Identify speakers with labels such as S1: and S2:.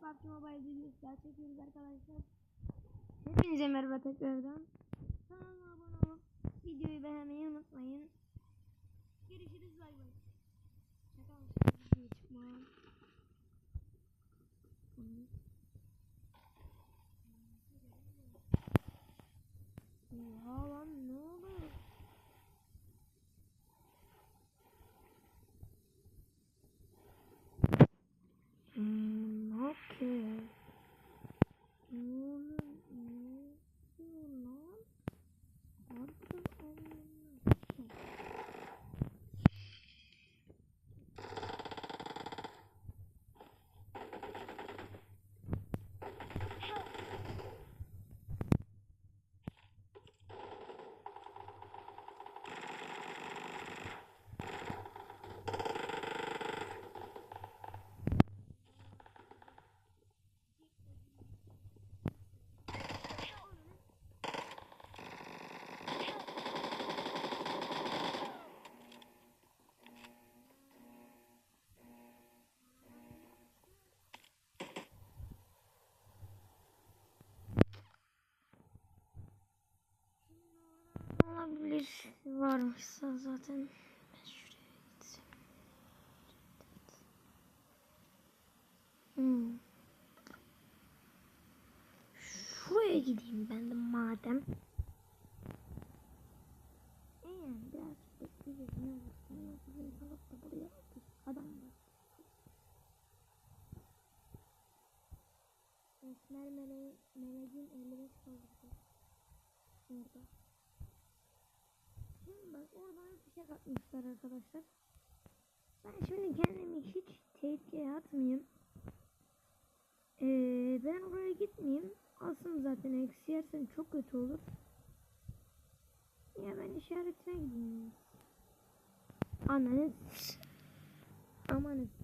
S1: PUBG Mobile videosu daha çekiyoruz arkadaşlar. Hepinize merhaba tekrardan. Kanalıma abone olup videoyu beğenmeyi unutmayın. Varmışsa zaten. Ben şuraya gitsem. Hmm. Şuraya gideyim ben de madem. Esmer mele meleğin 55 kaldı. Orada. Bir şey katmışlar arkadaşlar. Ben şimdi kendimi hiç tehlikeye atmayayım. Ee, ben oraya gitmeyeyim. Aslım zaten eksi yersem çok kötü olur. Ya ben işaretine gideyim. Ananız. Amanız.